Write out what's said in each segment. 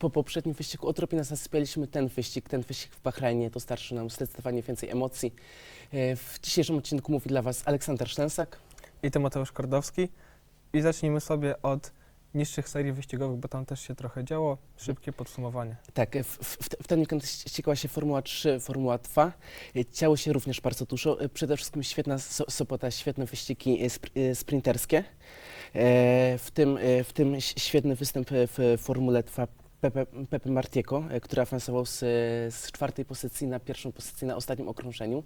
po poprzednim wyścigu odrobinę zasypialiśmy ten wyścig, ten wyścig w Bahrajnie dostarczył nam zdecydowanie więcej emocji. E, W dzisiejszym odcinku mówi dla Was Aleksander Sztensak. i Tymoteusz Kordowski. I zacznijmy sobie od niższych serii wyścigowych, bo tam też się trochę działo. Szybkie podsumowanie. Tak, w, w, w ten weekend ścigała się Formuła 3, Formuła 2. E, Działo się również bardzo dużo. E, Przede wszystkim świetna so, Sobota, świetne wyścigi sp, sprinterskie. W tym, w tym świetny występ w Formule 2 Pepe, Pepe Martieko, e, który awansował z, z czwartej pozycji na pierwszą pozycję na ostatnim okrążeniu.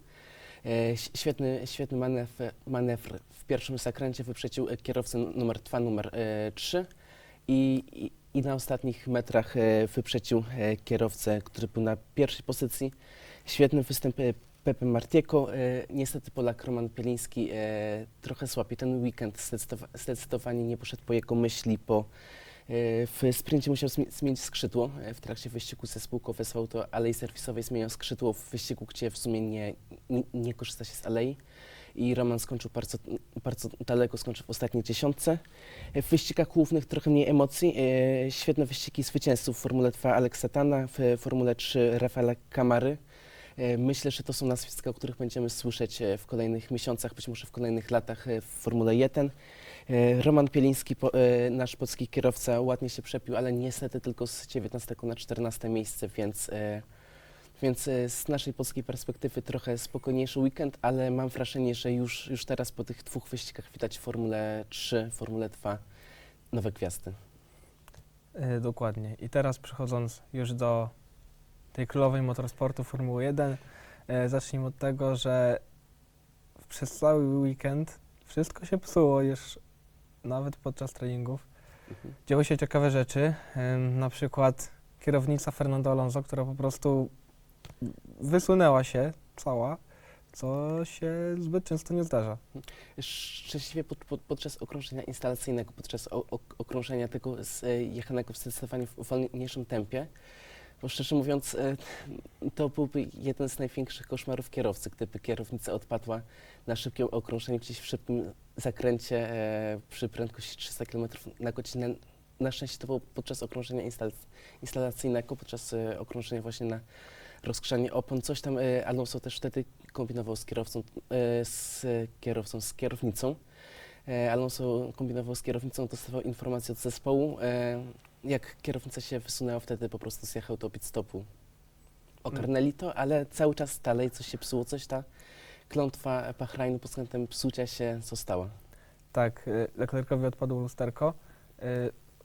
E, Świetny, świetny manewr, manewr w pierwszym zakręcie wyprzedził e, kierowcę numer 2, numer 3 i, i, i na ostatnich metrach wyprzedził e, kierowcę, który był na pierwszej pozycji. Świetny występ Pepe Martieko. Niestety Polak Roman Pieliński trochę słabi ten weekend. Zdecydowa- zdecydowanie nie poszedł po jego myśli, e, w sprincie musiał zmi- zmienić skrzydło. W trakcie wyścigu ze spółką wezwał to alei serwisowej, zmieniał skrzydło w wyścigu, gdzie w sumie nie, nie, nie korzysta się z alei. I Roman skończył bardzo, bardzo daleko, skończył w ostatniej dziesiątce. W wyścigach głównych trochę mniej emocji. E, Świetne wyścigi zwycięzców w Formule 2 Alexa Tana, w Formule 3 Rafaela Kamary. E, Myślę, że to są nazwiska, o których będziemy słyszeć e, w kolejnych miesiącach, być może w kolejnych latach w Formule 1. E, Roman Pieliński, po- e, nasz polski kierowca, ładnie się przepił, ale niestety tylko z 19 na 14 miejsce, więc, e, więc z naszej polskiej perspektywy trochę spokojniejszy weekend, ale mam wrażenie, że już, już teraz po tych dwóch wyścigach widać Formule 3, Formule 2 nowe gwiazdy. Dokładnie. I teraz przechodząc już do tej królowej motorsportu Formuły 1, e, zacznijmy od tego, że przez cały weekend wszystko się psuło już nawet podczas treningów. Mhm. Działy się ciekawe rzeczy, na przykład kierownica Fernando Alonso, która po prostu wysunęła się cała, co się zbyt często nie zdarza. Szczęśliwie pod, pod, podczas okrążenia instalacyjnego, podczas o, o, okrążenia tego z, e, jechanego w zdecydowanie w wolniejszym tempie, bo szczerze mówiąc, e, to byłby jeden z największych koszmarów kierowcy, gdyby kierownica odpadła na szybkim okrążeniu gdzieś w szybkim zakręcie e, przy prędkości 300 km na godzinę. Na szczęście to było podczas okrążenia instalac- instalacyjnego, podczas e, okrążenia właśnie na rozgrzanie opon. Coś tam Alonso też wtedy kombinował z kierowcą, z kierowcą, z kierownicą. Alonso kombinował z kierownicą, dostawał informacje od zespołu. Jak kierownica się wysunęła, wtedy po prostu zjechał do pit stopu. Ogarnęli to, ale cały czas dalej coś się psuło, coś ta klątwa Bahrajnu pod względem psucia się została. Tak, y, Leclercowi odpadło lusterko. Y,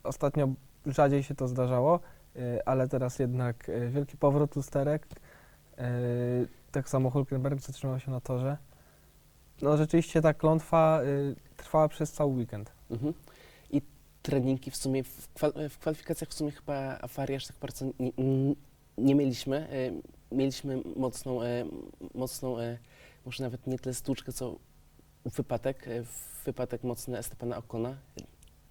Ostatnio rzadziej się to zdarzało, y, ale teraz jednak y, wielki powrót lusterek. Y, Tak samo Hulkenberg zatrzymał się na torze. No rzeczywiście ta klątwa y, trwała przez cały weekend. Mhm. Treningi w sumie, w, kwal- w kwalifikacjach w sumie chyba awarii aż tak bardzo nie, nie- mieliśmy. E, Mieliśmy mocną, e, mocną e, może nawet nie tyle stłuczkę, co wypadek, wypadek mocny Estepana Okona.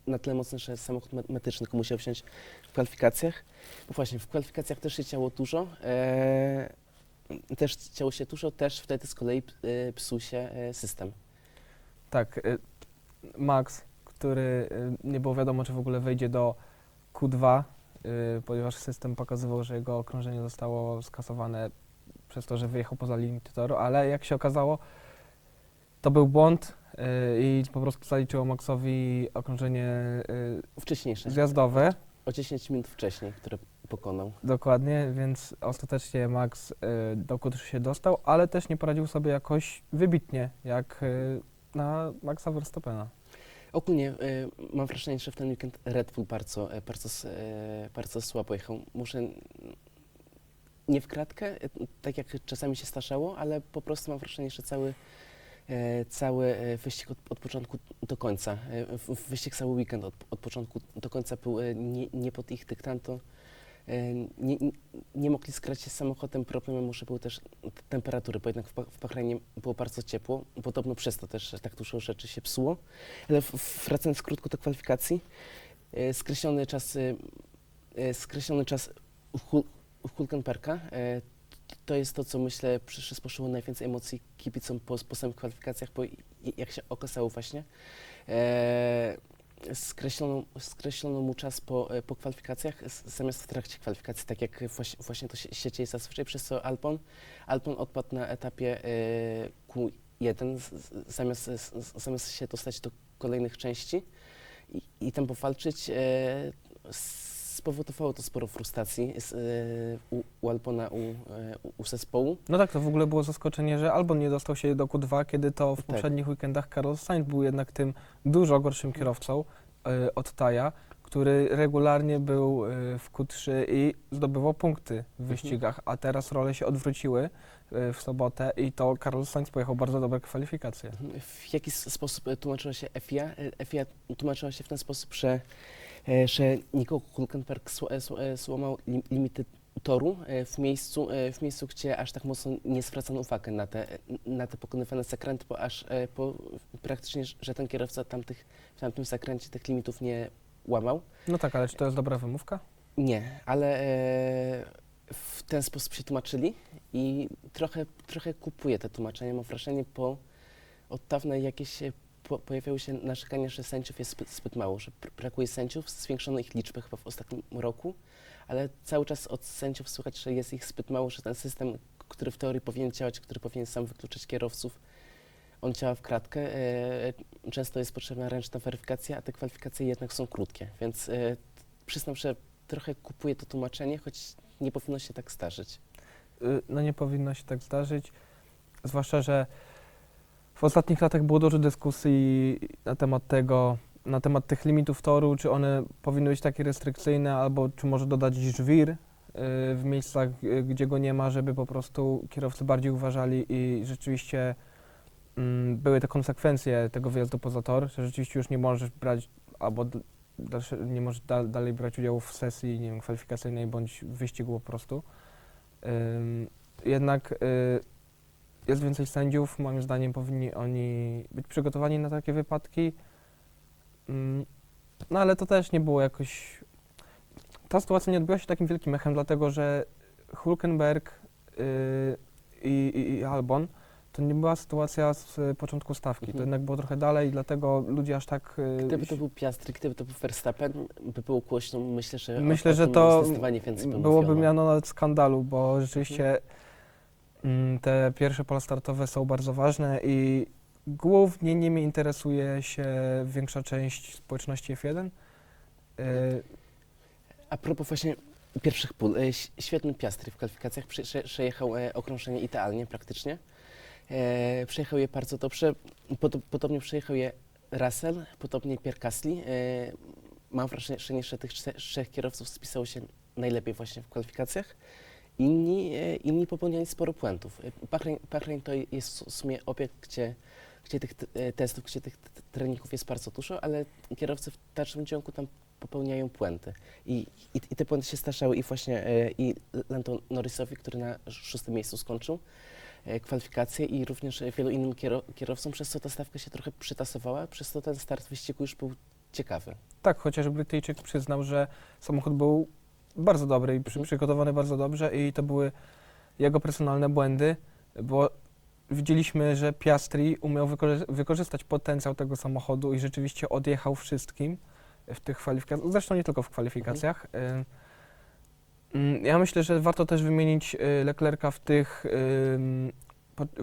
Na tyle mocny, że samochód me- metyczny musiał wsiąść w kwalifikacjach. Bo właśnie w kwalifikacjach też się działo dużo. Też działo się dużo, też wtedy z kolei psuł się system. Tak, Max, który y, nie było wiadomo, czy w ogóle wejdzie do Q2, y, ponieważ system pokazywał, że jego okrążenie zostało skasowane przez to, że wyjechał poza limię toru, ale jak się okazało, to był błąd y, i po prostu zaliczyło Maxowi okrążenie Wcześniejsze. zjazdowe. O 10 minut wcześniej, które pokonał. Dokładnie, więc ostatecznie Max do Q3 się dostał, ale też nie poradził sobie jakoś wybitnie, jak na Maxa Verstappena. Ogólnie y, mam wrażenie, że w ten weekend Red Bull bardzo, e, bardzo, e, bardzo słabo jechał. N- nie w kratkę, e, tak jak czasami się starzało, ale po prostu mam wrażenie, że cały, e, cały e, wyścig od, od początku do końca, e, wyścig cały weekend od, od początku do końca był e, nie, nie pod ich dyktando. Nie, nie, mogli skrać się z samochodem. Problemem może były też temperatury, bo jednak w, w Bahrajnie było bardzo ciepło. Podobno przez to też tak dużo rzeczy się psuło. Ale wracając krótko do kwalifikacji, e, skreślony czas, e, e, skreślony czas Hul- Hulkenberga, to jest to, co myślę przyspożyło najwięcej emocji kibicom po, po samych kwalifikacjach, bo jak się okazało właśnie, e, skreślono, skreślono mu czas po, e, po kwalifikacjach zamiast w trakcie kwalifikacji, tak jak właśnie, to się, dzieje zazwyczaj, przez co Alpon, Alpon odpadł na etapie e, Q1, z, z, zamiast, z, zamiast się dostać do kolejnych części i, i tam powalczyć, e, spowodowało to sporo frustracji z, e, u, u Alpona, u, e, u, zespołu. No tak, to w ogóle było zaskoczenie, że Albon nie dostał się do Q2, kiedy to w Tak. poprzednich weekendach Carlos Sainz był jednak tym dużo gorszym kierowcą y, od Taja, który regularnie był y, w Q3 i zdobywał punkty w wyścigach, a teraz role się odwróciły y, w sobotę i to Carlos Sainz pojechał bardzo dobre kwalifikacje. W jaki s- sposób e, tłumaczyła się FIA? E, FIA tłumaczyła się w ten sposób, że, że Nico Hulkenberg sł- e, e, złamał lim- limity toru e, w miejscu, e, w miejscu, gdzie aż tak mocno nie zwracano uwagi na te, na te pokonywane zakręty, bo aż e, po, praktycznie, że ten kierowca tamtych, w tamtym zakręcie tych limitów nie łamał. No tak, ale czy to jest dobra wymówka? Nie, ale e, w ten sposób się tłumaczyli i trochę, trochę kupuję te tłumaczenia. Mam wrażenie, bo od dawna jakieś e, po, pojawiały się narzekania, że sędziów jest zbyt, zbyt mało, że br- brakuje sędziów, zwiększono ich liczbę chyba w ostatnim roku, ale cały czas od sędziów słychać, że jest ich zbyt mało, że ten system, który w teorii powinien działać, który powinien sam wykluczać kierowców, on działa w kratkę. E, często jest potrzebna ręczna weryfikacja, a te kwalifikacje jednak są krótkie, więc e, przyznam, że trochę kupuję to tłumaczenie, choć nie powinno się tak zdarzyć. Y, no nie powinno się tak zdarzyć, zwłaszcza, że w ostatnich latach było dużo dyskusji na temat tego, na temat tych limitów toru, czy one powinny być takie restrykcyjne, albo czy może dodać żwir y, w miejscach, y, gdzie go nie ma, żeby po prostu kierowcy bardziej uważali i rzeczywiście mm, były te konsekwencje tego wyjazdu poza tor, że rzeczywiście już nie możesz brać albo dalsze, nie możesz dal, dalej brać udziału w sesji nie wiem, kwalifikacyjnej bądź wyścigu po prostu. Jednak y, jest więcej sędziów, moim zdaniem powinni oni być przygotowani na takie wypadki. Ym, no ale to też nie było jakoś. Ta sytuacja nie odbyła się takim wielkim echem, dlatego że Hulkenberg y, i, i, i Albon to nie była sytuacja z y, początku stawki. To Mhm. jednak było trochę dalej, dlatego ludzie aż tak. y, Gdyby to był Piastri, gdyby to był Verstappen, by było głośno, myślę, że Myślę, o, że tym to zdecydowanie więcej by byłoby mówiono. miano nawet skandalu, bo rzeczywiście mm, te pierwsze pola startowe są bardzo ważne i głównie nimi interesuje się większa część społeczności F1. Y, A propos właśnie pierwszych pól, e, świetny Piastri w kwalifikacjach, prze, prze, przejechał e, okrążenie idealnie praktycznie. E, przejechał je bardzo dobrze, Pod, podobnie przejechał je Russell, podobnie Pierre Gasly. E, mam wrażenie, że tych trzech kierowców spisało się najlepiej właśnie w kwalifikacjach. Inni, e, inni popełniali sporo błędów. E, Bahrain, to jest w sumie obiekt, gdzie, gdzie tych e, testów, gdzie tych treningów jest bardzo dużo, ale kierowcy w dalszym ciągu tam popełniają błędy. I, i, i te błędy się zdarzały i właśnie i Lando Norrisowi, który na szóstym miejscu skończył kwalifikacje i również wielu innym kiero, kierowcom, przez co ta stawka się trochę przytasowała, przez co ten start wyścigu już był ciekawy. tak, chociaż Brytyjczyk przyznał, że samochód był bardzo dobry i przy, Mhm. przygotowany bardzo dobrze i to były jego personalne błędy, bo widzieliśmy, że Piastri umiał wykorzy- wykorzystać potencjał tego samochodu i rzeczywiście odjechał wszystkim w tych kwalifikacjach, zresztą nie tylko w kwalifikacjach. Y, mm, Ja myślę, że warto też wymienić y, Leclerca w tych,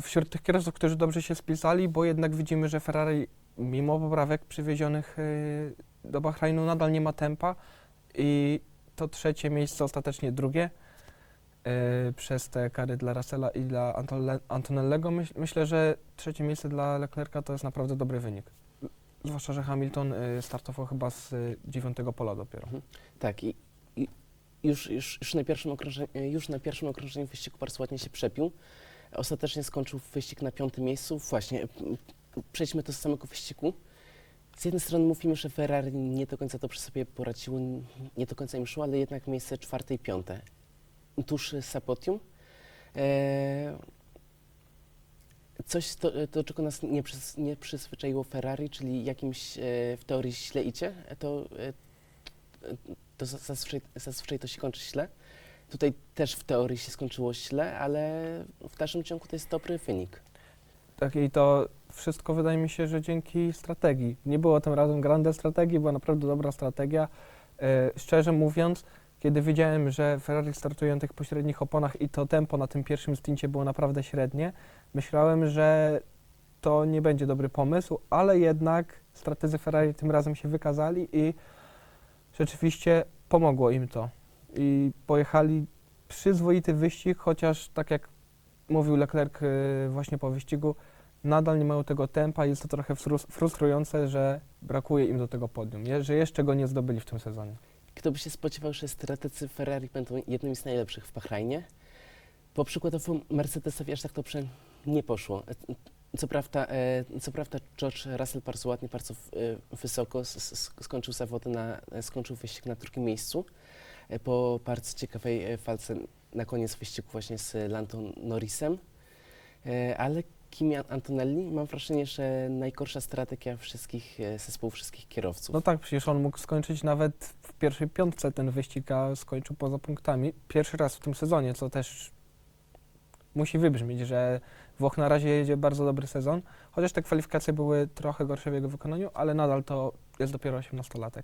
wśród tych kierowców, którzy dobrze się spisali, bo jednak widzimy, że Ferrari mimo poprawek przywiezionych y, do Bahrainu nadal nie ma tempa i to trzecie miejsce, ostatecznie drugie, y, przez te kary dla Russella i dla Antonellego. Myśl, myślę, że trzecie miejsce dla Leclerca to jest naprawdę dobry wynik. Zwłaszcza, że Hamilton y, startował chyba z y, dziewiątego pola dopiero. Tak, i, i już, już, już, na pierwszym okrążeniu, już na pierwszym okrążeniu wyścigu bardzo ładnie się przepił. Ostatecznie skończył wyścig na piątym miejscu. Właśnie, przejdźmy do samego wyścigu. Z jednej strony mówimy, że Ferrari nie do końca dobrze sobie poradziło, nie do końca im szło, ale jednak miejsce czwarte i piąte. Tuż za podium. E, coś, do, do czego nas nie, przys, nie przyzwyczaiło Ferrari, czyli jakimś e, w teorii źle idzie, to, e, to za- zazwyczaj, zazwyczaj to się kończy źle. Tutaj też w teorii się skończyło źle, ale w dalszym ciągu to jest dobry wynik. Tak, i to wszystko wydaje mi się, że dzięki strategii. Nie było tym razem grande strategii, była naprawdę dobra strategia. E, szczerze mówiąc, kiedy widziałem, że Ferrari startuje na tych pośrednich oponach i to tempo na tym pierwszym stincie było naprawdę średnie, myślałem, że to nie będzie dobry pomysł, ale jednak strategzy Ferrari tym razem się wykazali i rzeczywiście pomogło im to. I pojechali przyzwoity wyścig, chociaż tak jak mówił Leclerc y, właśnie po wyścigu, nadal nie mają tego tempa. Jest to trochę frus- frustrujące, że brakuje im do tego podium, że jeszcze go nie zdobyli w tym sezonie. Kto by się spodziewał, że strategzy Ferrari będą jednymi z najlepszych w Bahrajnie? Po przykładowo Mercedesowi aż tak dobrze nie poszło. E, Co prawda, e, co prawda George Russell bardzo ładnie, bardzo e, wysoko skończył zawody, na, skończył wyścig na drugim miejscu po bardzo ciekawej e, walce na koniec wyścigu właśnie z Lando Norrisem. E, Ale Kimi Antonelli, mam wrażenie, że najgorsza strategia wszystkich e, zespołów, wszystkich kierowców. No tak, przecież on mógł skończyć nawet w pierwszej piątce ten wyścig, a skończył poza punktami. Pierwszy raz w tym sezonie, co też musi wybrzmieć, że Włoch na razie jedzie bardzo dobry sezon, chociaż te kwalifikacje były trochę gorsze w jego wykonaniu, ale nadal to jest dopiero 18-latek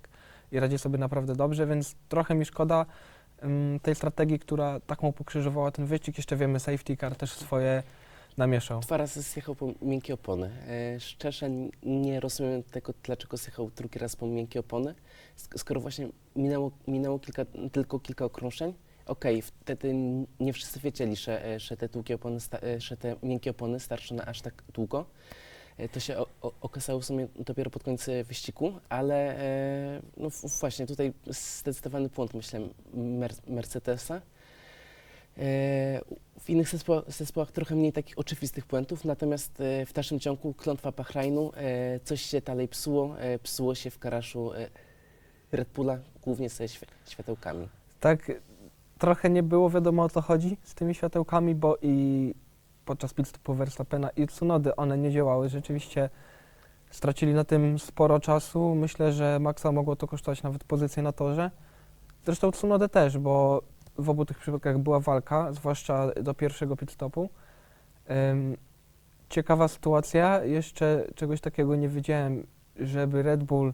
i radzi sobie naprawdę dobrze, więc trochę mi szkoda tej strategii, która tak mu pokrzyżowała ten wyścig. Jeszcze wiemy, safety car też swoje namieszał. Dwa razy zjechał po miękkie opony. E, szczerze nie rozumiem tego, dlaczego zjechał drugi raz po miękkie opony, sk- skoro właśnie minęło, minęło kilka, tylko kilka okrążeń. Okej, wtedy nie wszyscy wiedzieli, że, e, że, te opony, e, że te miękkie opony starczą na aż tak długo. E, To się o, o, okazało w sumie dopiero pod koniec wyścigu, ale e, no właśnie tutaj zdecydowany błąd, myślę, Mer Mercedesa. E, W innych zespołach, zespołach trochę mniej takich oczywistych błędów, natomiast e, w dalszym ciągu klątwa Bahrajnu, e, coś się dalej psuło, e, psuło się w garażu e, Red Bulla, głównie ze świe- światełkami. Tak, trochę nie było wiadomo o co chodzi z tymi światełkami, bo i podczas pit stopu Verstappena i Tsunody one nie działały. Rzeczywiście stracili na tym sporo czasu. Myślę, że Maxa mogło to kosztować nawet pozycję na torze. Zresztą Tsunodę też, bo w obu tych przypadkach była walka, zwłaszcza do pierwszego pit stopu. Ym, ciekawa sytuacja, jeszcze czegoś takiego nie widziałem, żeby Red Bull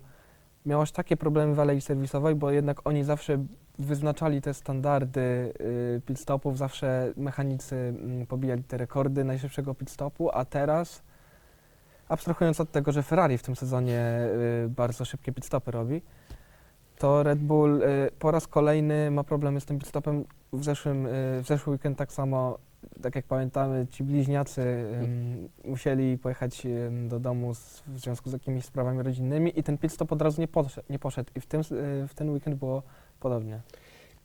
miał aż takie problemy w alei serwisowej, bo jednak oni zawsze wyznaczali te standardy y, pit stopów, zawsze mechanicy mm, pobijali te rekordy najszybszego pit stopu, a teraz, abstrahując od tego, że Ferrari w tym sezonie y, bardzo szybkie pit stopy robi, to Red Bull y, po raz kolejny ma problemy z tym pit stopem. W, zeszłym, w zeszły weekend tak samo, tak jak pamiętamy, ci bliźniacy ym, musieli pojechać ym, do domu z, w związku z jakimiś sprawami rodzinnymi i ten pit stop od razu nie poszedł. Nie poszedł. I w, tym, y, w ten weekend było podobnie.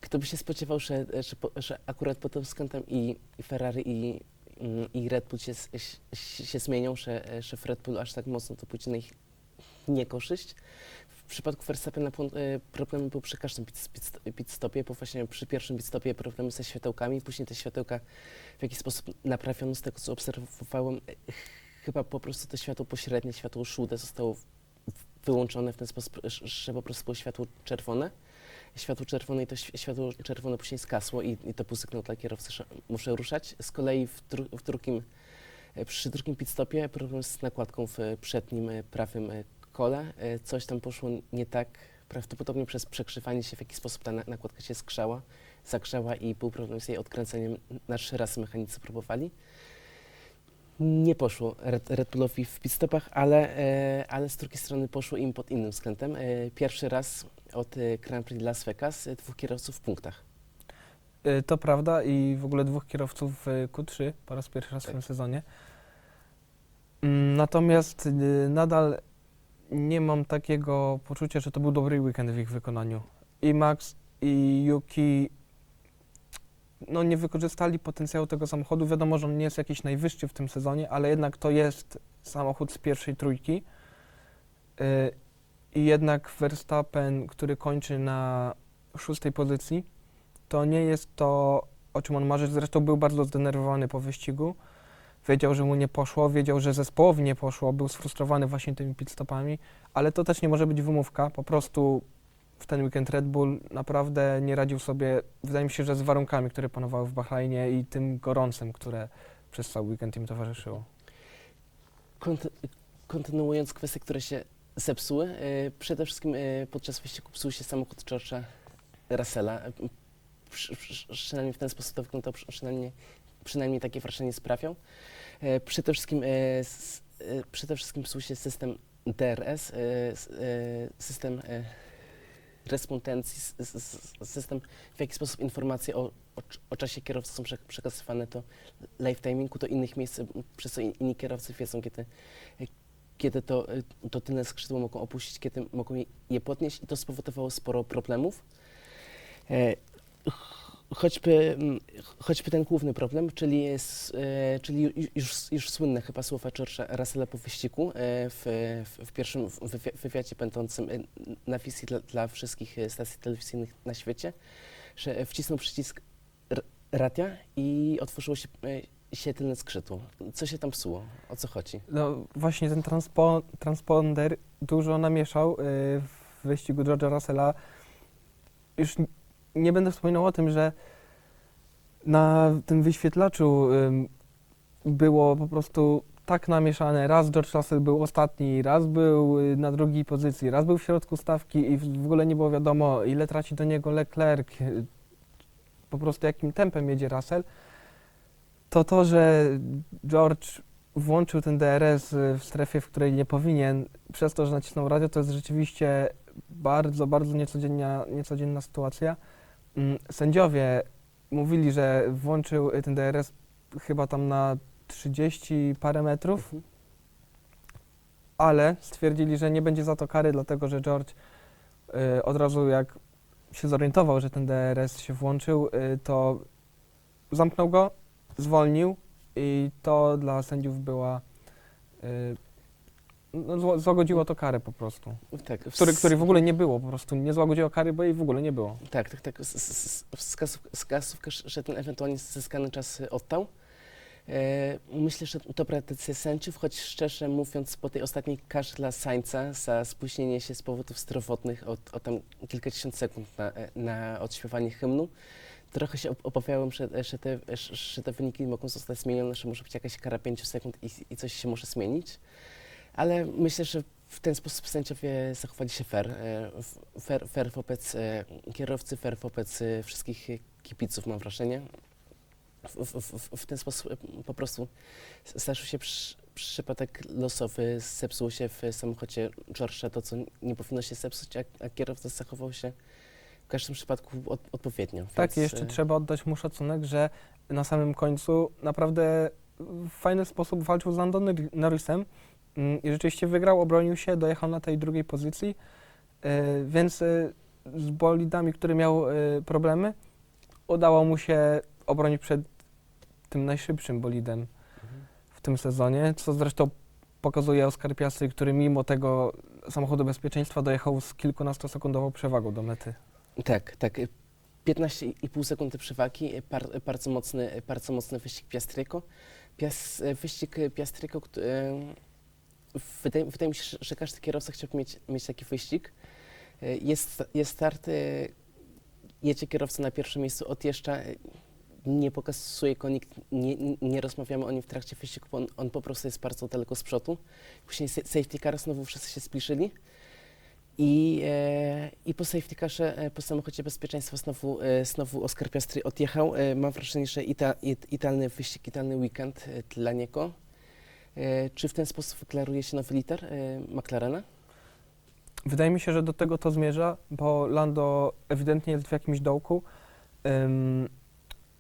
Kto by się spodziewał, że, że, po- że akurat pod tym względem i, i Ferrari i, mm, i Red Bull się, s- się, się zmienią, że, że w Red Bull aż tak mocno to pójdzie na ich niekorzyść. W przypadku Verstappena e, problem był przy każdym pit, stopie, bo właśnie przy pierwszym pit stopie problemy ze światełkami, później te światełka w jakiś sposób naprawiono, z tego co obserwowałem, e, chyba po prostu to światło pośrednie, światło żółte zostało wyłączone w ten sposób, że- po prostu było światło czerwone. Światło czerwone i to świ- światło czerwone później skasło i, i to był sygnał dla kierowcy, że muszę ruszać. Z kolei w, dru, w drugim, e, przy drugim pit stopie problem z nakładką w przednim prawym kole. E, Coś tam poszło nie tak, prawdopodobnie przez przekrzywanie się, w jakiś sposób ta na- nakładka się skrzała, zagrzała i był problem z jej odkręceniem. Na trzy razy mechanicy próbowali. Nie poszło Red, Red Bullowi w pit stopach, ale, e, ale z drugiej strony poszło im pod innym względem. E, Pierwszy raz od Grand Prix Las Vegas dwóch kierowców w punktach. To prawda i w ogóle dwóch kierowców w Q3 po raz pierwszy raz w Tak. tym sezonie. Mm, Natomiast nadal nie mam takiego poczucia, że to był dobry weekend w ich wykonaniu. I Max i Yuki no, nie wykorzystali potencjału tego samochodu. Wiadomo, że on nie jest jakiś najwyższy w tym sezonie, ale jednak to jest samochód z pierwszej trójki. Y, I jednak Verstappen, który kończy na szóstej pozycji, to nie jest to, o czym on marzy. Zresztą był bardzo zdenerwowany po wyścigu. Wiedział, że mu nie poszło, wiedział, że zespołowi nie poszło, był sfrustrowany właśnie tymi pitstopami, ale to też nie może być wymówka. Po prostu w ten weekend Red Bull naprawdę nie radził sobie, wydaje mi się, że z warunkami, które panowały w Bahrajnie i tym gorącem, które przez cały weekend im towarzyszyło. konty- kontynuując kwestie, które się zepsuły, e, przede wszystkim e, podczas wyścigu psuł się samochód George'a Russella. E, przy- przy- Przynajmniej w ten sposób to wyglądał, przy- przynajmniej, przynajmniej takie wrażenie sprawiał. E, Przede wszystkim, e, e, przede wszystkim się system DRS, system e, respondencji, system, w jaki sposób informacje o, o, o czasie kierowcy są prze- przekazywane do live timingu, do innych miejsc, przez co in- inni kierowcy wiedzą, kiedy, kiedy to, to tylne skrzydło mogą opuścić, kiedy mogą je- podnieść i to spowodowało sporo problemów. E, Choćby, mm, ch- choćby ten główny problem, czyli, jest, czyli ju- już, już słynne chyba słowa George'a Russella po wyścigu e, w, w, w pierwszym wywiadzie będącym e, na wizji dla, dla wszystkich e, stacji telewizyjnych na świecie, że wcisnął przycisk radia i otworzyło się, się tylne skrzydło. Co się tam psuło? O co chodzi? No właśnie ten transpo, transponder dużo namieszał w wyścigu George'a Russella. Już nie będę wspominał o tym, że na tym wyświetlaczu było po prostu tak namieszane. Raz George Russell był ostatni, raz był y, na drugiej pozycji, raz był w środku stawki i w w ogóle nie było wiadomo, ile traci do niego Leclerc, y, po prostu jakim tempem jedzie Russell. To to, że George włączył ten DRS y, w strefie, w której nie powinien, przez to, że nacisnął radio, to jest rzeczywiście bardzo, bardzo niecodzienna, niecodzienna sytuacja. Mm, Sędziowie mówili, że włączył y, ten DRS chyba tam na 30 parę metrów, Mhm. ale stwierdzili, że nie będzie za to kary, dlatego że George y, od razu jak się zorientował, że ten DRS się włączył, y, to zamknął go, zwolnił i to dla sędziów była y, no, złagodziło to karę po prostu. Tak, Który, który w ogóle nie było, po prostu nie złagodziło kary, bo jej w ogóle nie było. Tak, tak, tak. Z- wskazówka, że ten ewentualnie zyskany czas y, oddał. E, Myślę, że dobra decyzja sędziów, choć szczerze mówiąc, po tej ostatniej karze dla Sańca za spóźnienie się z powodów zdrowotnych o, o tam kilkadziesiąt sekund na, e, na odśpiewanie hymnu, trochę się ob- obawiałem, że, że, te, że te wyniki mogą zostać zmienione, że może być jakaś kara 5 sekund i, i coś się może zmienić. Ale myślę, że w ten sposób sędziowie zachowali się fair. e, Fair, fair wobec e, kierowcy, fair wobec e, wszystkich kibiców, mam wrażenie. W, w, w, ten sposób po prostu zdarzył się przy, przypadek losowy, zepsuło się w samochodzie George'a to, co nie powinno się zepsuć, a, a kierowca zachował się w każdym przypadku od, odpowiednio. Tak, Więc, jeszcze trzeba oddać mu szacunek, że na samym końcu naprawdę w fajny sposób walczył z Landon Nor- Norrisem i rzeczywiście wygrał, obronił się, dojechał na tej drugiej pozycji, y, więc y, z bolidami, który miał y, problemy, udało mu się obronić przed tym najszybszym bolidem w tym sezonie, co zresztą pokazuje Oskar Piastri, który mimo tego samochodu bezpieczeństwa dojechał z kilkunastosekundową przewagą do mety. Tak, tak. y, 15,5 sekundy przewagi, par, bardzo, mocny, bardzo mocny wyścig Piastriego. Pias, wyścig y, Piastriego, kt- y, wydaje, wydaje mi się, że- każdy kierowca chciałby mieć, mieć taki wyścig. Y, Jest, jest start, jedzie kierowca na pierwszym miejscu, odjeżdża, y, nie pokazuje go nikt, nie, nie- rozmawiamy o nim w trakcie wyścigu, on, on po prostu jest bardzo daleko z przodu. Później sa- safety car, znowu wszyscy się zbliżyli. I, e, I po safety carze, e, po samochodzie bezpieczeństwa znowu, e, znowu Oskar Piastri odjechał. E, mam wrażenie, że ita, it, idealny wyścig, idealny weekend e, dla niego. E, czy w ten sposób wyklaruje się nowy liter e, McLarena? Wydaje mi się, że do tego to zmierza, bo Lando ewidentnie jest w jakimś dołku. Ym,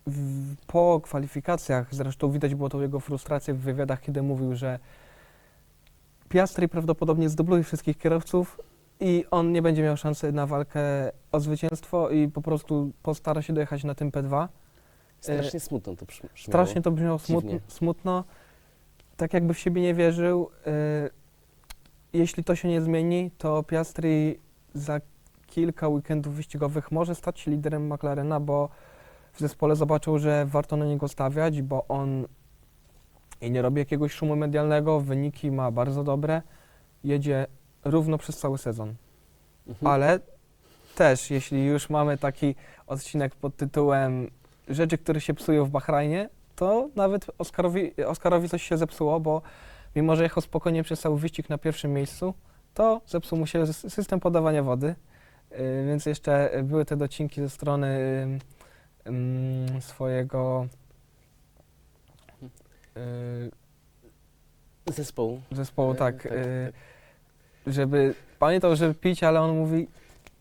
w, po kwalifikacjach, zresztą widać było tą jego frustrację w wywiadach, kiedy mówił, że Piastri prawdopodobnie zdobluje wszystkich kierowców i on nie będzie miał szansy na walkę o zwycięstwo i po prostu postara się dojechać na tym P2. Strasznie smutno to brzmi- brzmiało. Strasznie to brzmiało smutno, smutno, tak jakby w siebie nie wierzył. Y, jeśli to się nie zmieni, to Piastri za kilka weekendów wyścigowych może stać się liderem McLarena, bo w zespole zobaczył, że warto na niego stawiać, bo on i nie robi jakiegoś szumu medialnego, wyniki ma bardzo dobre, jedzie równo przez cały sezon. Mhm. Ale też, jeśli już mamy taki odcinek pod tytułem Rzeczy, które się psują w Bahrajnie, to nawet Oskarowi, Oskarowi coś się zepsuło, bo mimo że jechał spokojnie przez cały wyścig na pierwszym miejscu, to zepsuł mu się sys- system podawania wody, y, więc jeszcze były te docinki ze strony y, swojego y, Zespołu. zespołu, E, tak, tak, y, żeby pamiętał, żeby pić, ale on mówi,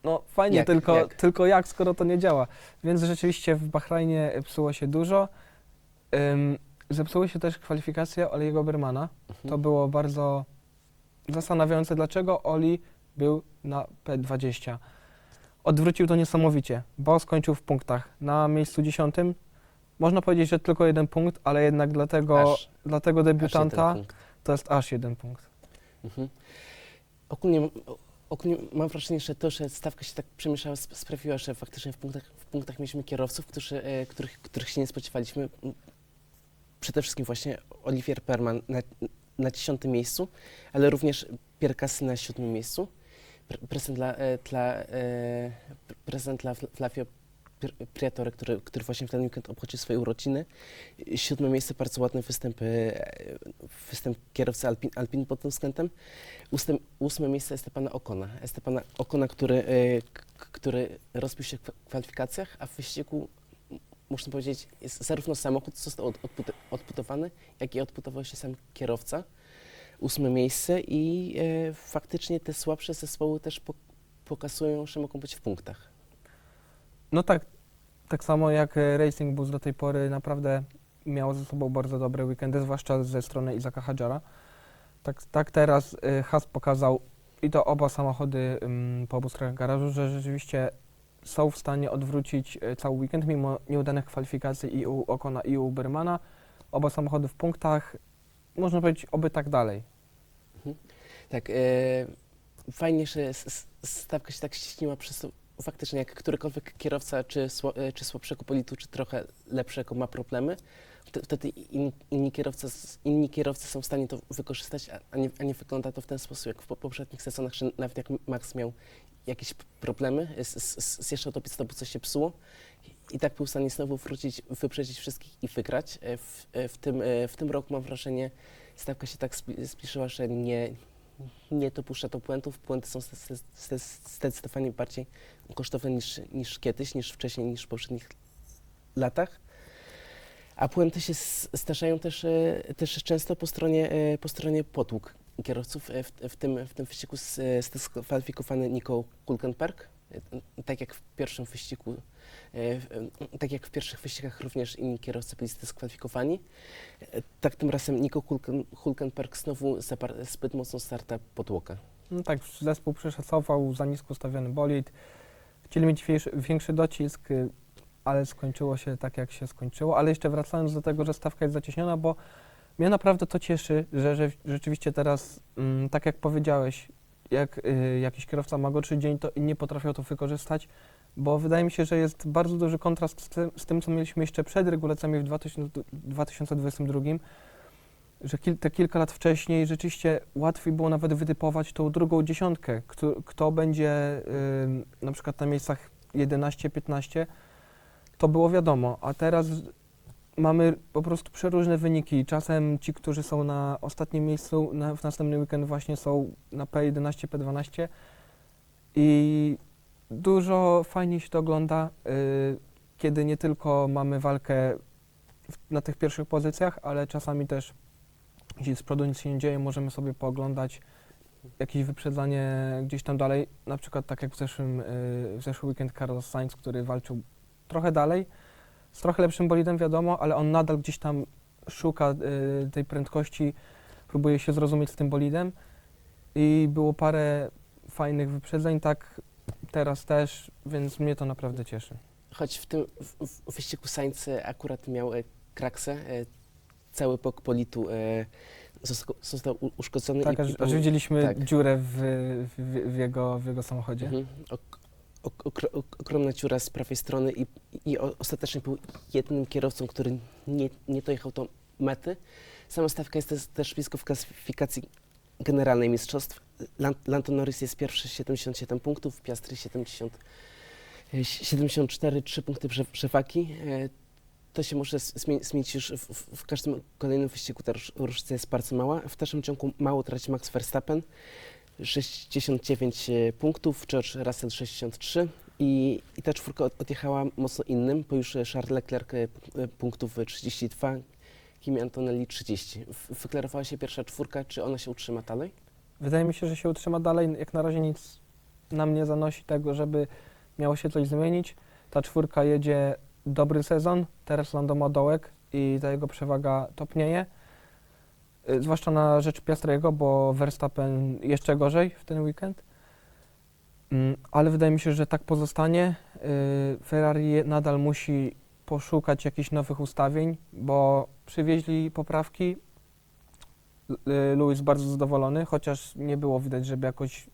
no fajnie, Jak, tylko, jak? tylko jak, skoro to nie działa. Więc rzeczywiście w Bahrajnie psuło się dużo. Ym, zepsuły się też kwalifikacje Oliego Bermana. Mhm. To było bardzo zastanawiające, dlaczego Oli był na P20. Odwrócił to niesamowicie, bo skończył w punktach. Na miejscu dziesiątym można powiedzieć, że tylko jeden punkt, ale jednak Aż- dla tego aż jeden debiutanta punkt. to jest aż jeden punkt. Mhm. Ogólnie, ogólnie mam wrażenie, że to, że stawka się tak przemieszała, sp- sprawiła, że faktycznie w punktach, w punktach mieliśmy kierowców, którzy, e, których, których się nie spodziewaliśmy. M, Przede wszystkim właśnie Olivier Perman na, na dziesiątym miejscu, ale również Pierre Gasly na siódmym miejscu. Pre- Prezent dla, e, dla, e, pre- prezent dla Fl- Flavio Pri- Priatore, który, który właśnie w ten weekend obchodzi swoje urodziny. Siódme miejsce, bardzo ładny występ, e, występ kierowcy Alpin, Alpin pod tym względem. Ósme, ósme miejsce Estepana Okona. Estepana Okona, który, który rozbił się w kwa- kwalifikacjach, a w wyścigu, m- można powiedzieć, jest zarówno samochód został od, odput, odputowany, jak i odputował się sam kierowca. Ósme miejsce i e, faktycznie te słabsze zespoły też po, pokazują, że mogą być w punktach. No tak, tak samo jak e, Racing Bulls do tej pory naprawdę miało ze sobą bardzo dobre weekendy, zwłaszcza ze strony Izaka Hadżara. Tak, tak teraz e, Haas pokazał i to oba samochody ym, po obu stronach garażu, że rzeczywiście są w stanie odwrócić e, cały weekend mimo nieudanych kwalifikacji i u Okona i u Bermana. Oba samochody w punktach, można powiedzieć, oby tak dalej. Tak, e, fajnie, że stawka się tak ściśniła przez faktycznie jak którykolwiek kierowca, czy, sła, e, czy słabszego politu, czy trochę lepszego ma problemy, wtedy in, inni, kierowcy, inni kierowcy są w stanie to wykorzystać, a, nie, a nie wygląda to w ten sposób jak w po- poprzednich sezonach, nawet jak Max miał jakieś problemy, z- z- zjeżdżał do pit coś się psuło i tak był w stanie znowu wrócić, wyprzedzić wszystkich i wygrać. E, W, e, w, tym, e, w tym roku mam wrażenie, stawka się tak spliszyła, że nie, nie dopuszcza do błędów. Błędy są zde- zde- zdecydowanie bardziej kosztowne niż, niż kiedyś, niż wcześniej, niż w poprzednich latach. A błędy się s- zdarzają też, e, też często po stronie, e, po stronie kierowców. E, W, w, tym, w tym wyścigu s- zdyskwalifikowany Nico Hulkenberg. E, Tak jak w pierwszym wyścigu, tak jak w pierwszych wyścigach również inni kierowcy byli zdyskwalifikowani. Tak tym razem Nico Hulken, Hulkenberg znowu zaparł zbyt mocno starta podłoga. No tak, zespół przeszacował za nisko ustawiony bolid. Chcieli mieć większy, docisk, ale skończyło się tak, jak się skończyło. Ale jeszcze wracając do tego, że stawka jest zacieśniona, bo mnie naprawdę to cieszy, że, że rzeczywiście teraz, mm, tak jak powiedziałeś, jak y, jakiś kierowca ma gorszy dzień, to inni potrafią to wykorzystać, bo wydaje mi się, że jest bardzo duży kontrast z tym, z tym co mieliśmy jeszcze przed regulacjami w 2000, 2022 że kil, te kilka lat wcześniej rzeczywiście łatwiej było nawet wytypować tą drugą dziesiątkę, kto, kto będzie ym, na przykład na miejscach 11-15, to było wiadomo, a teraz mamy po prostu przeróżne wyniki. Czasem ci, którzy są na ostatnim miejscu na, w następny weekend właśnie są na P11, P12 i dużo fajniej się to ogląda, y, kiedy nie tylko mamy walkę w, na tych pierwszych pozycjach, ale czasami też jeśli z przodu nic się nie dzieje, możemy sobie pooglądać jakieś wyprzedzanie gdzieś tam dalej, na przykład tak jak w zeszłym, y, w zeszły weekend Carlos Sainz, który walczył trochę dalej, z trochę lepszym bolidem wiadomo, ale on nadal gdzieś tam szuka y, tej prędkości, próbuje się zrozumieć z tym bolidem i było parę fajnych wyprzedzeń, tak teraz też, więc mnie to naprawdę cieszy. Choć w tym w, w wyścigu Sainz akurat miał e, kraksę, e, cały bok politu e, został, został u- uszkodzony. Tak, i, aż, i aż był- widzieliśmy tak. dziurę w, w, w, jego, w jego samochodzie. Mhm. Ok, ogromna dziura z prawej strony i, i ostatecznie był jedynym kierowcą, który nie, nie dojechał do mety. Sama stawka jest też, blisko w klasyfikacji generalnej mistrzostw. Lan- Lando Norris jest pierwszy 77 punktów, Piastri 70, e, 74, 3 punkty prze- przewagi. E, to się może zmie- zmienić już w, w, każdym kolejnym wyścigu. Ta róż- różnica jest bardzo mała. W dalszym ciągu mało traci Max Verstappen. 69 e, punktów, George Russell 63 i, i ta czwórka od, odjechała mocno innym, bo już Charles Leclerc e, e, punktów e, 32, Kimi Antonelli 30. W- Wyklarowała się pierwsza czwórka, czy ona się utrzyma dalej? Wydaje mi się, że się utrzyma dalej. Jak na razie nic nam nie zanosi tego, żeby miało się coś zmienić. Ta czwórka jedzie dobry sezon, teraz Lando ma dołek i ta jego przewaga topnieje. Y, Zwłaszcza na rzecz Piastrego, bo Verstappen jeszcze gorzej w ten weekend. Mm, Ale wydaje mi się, że tak pozostanie. Y, Ferrari nadal musi poszukać jakichś nowych ustawień, bo przywieźli poprawki, L- Lewis bardzo zadowolony, chociaż nie było widać, żeby jakoś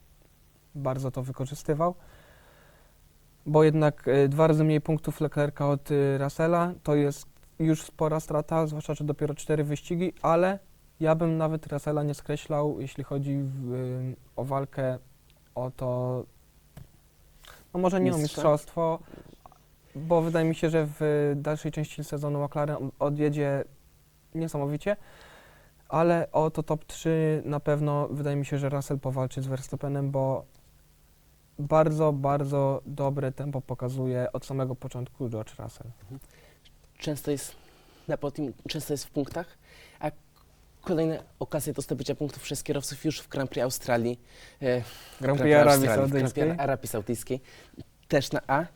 bardzo to wykorzystywał. Bo jednak y, dwa razy mniej punktów Leclerca od y, Russella to jest już spora strata, zwłaszcza, że dopiero cztery wyścigi, ale ja bym nawet Russella nie skreślał, jeśli chodzi w, y, o walkę o to, no może nie o Mistrza? mistrzostwo, bo wydaje mi się, że w dalszej części sezonu McLaren odjedzie niesamowicie, ale o to top 3 na pewno wydaje mi się, że Russell powalczy z Verstappenem, bo bardzo, bardzo dobre tempo pokazuje od samego początku George Russell. Często jest na podium, często jest w punktach, a kolejne okazje do zdobycia punktów przez kierowców już w Grand Prix Australii. e, Grand Prix Arabii Australii, w Grand Saudyjskiej. Prix Arabii Saudyjskiej. Też na A.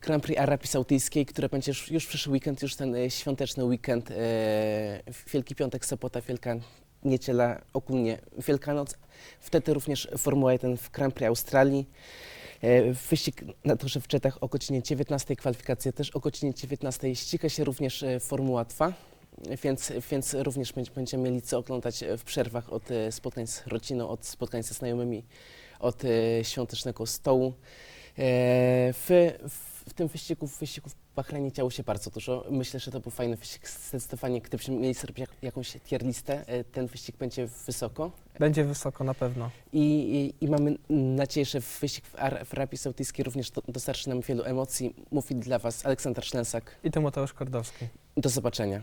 Grand Prix Arabii Saudyjskiej, które będzie już, już przyszły weekend, już ten e, świąteczny weekend, e, Wielki Piątek, Sobota, Wielka Niedziela, ogólnie Wielkanoc. Wtedy również Formuła 1 w Grand Prix Australii. E, Wyścig na torze w Czetach o godzinie 19, kwalifikacje też o godzinie 19. Ściga się również e, Formuła 2, więc, więc również będ- będziemy mieli co oglądać e, w przerwach od e, spotkań z rodziną, od spotkań ze znajomymi, od e, świątecznego stołu. W, w, tym wyścigu, w wyścigu w Bahrajnie działo się bardzo dużo. Myślę, że to był fajny wyścig. Zdecydowanie, gdybyśmy mieli zrobić jak, jakąś tier listę, ten wyścig będzie wysoko. Będzie wysoko na pewno. I, i, I mamy nadzieję, że wyścig w, Ar- w Arabii Saudyjskiej również do, dostarczy nam wielu emocji. Mówi dla Was Aleksander Szlensak. I Tymoteusz Kordowski. Do zobaczenia.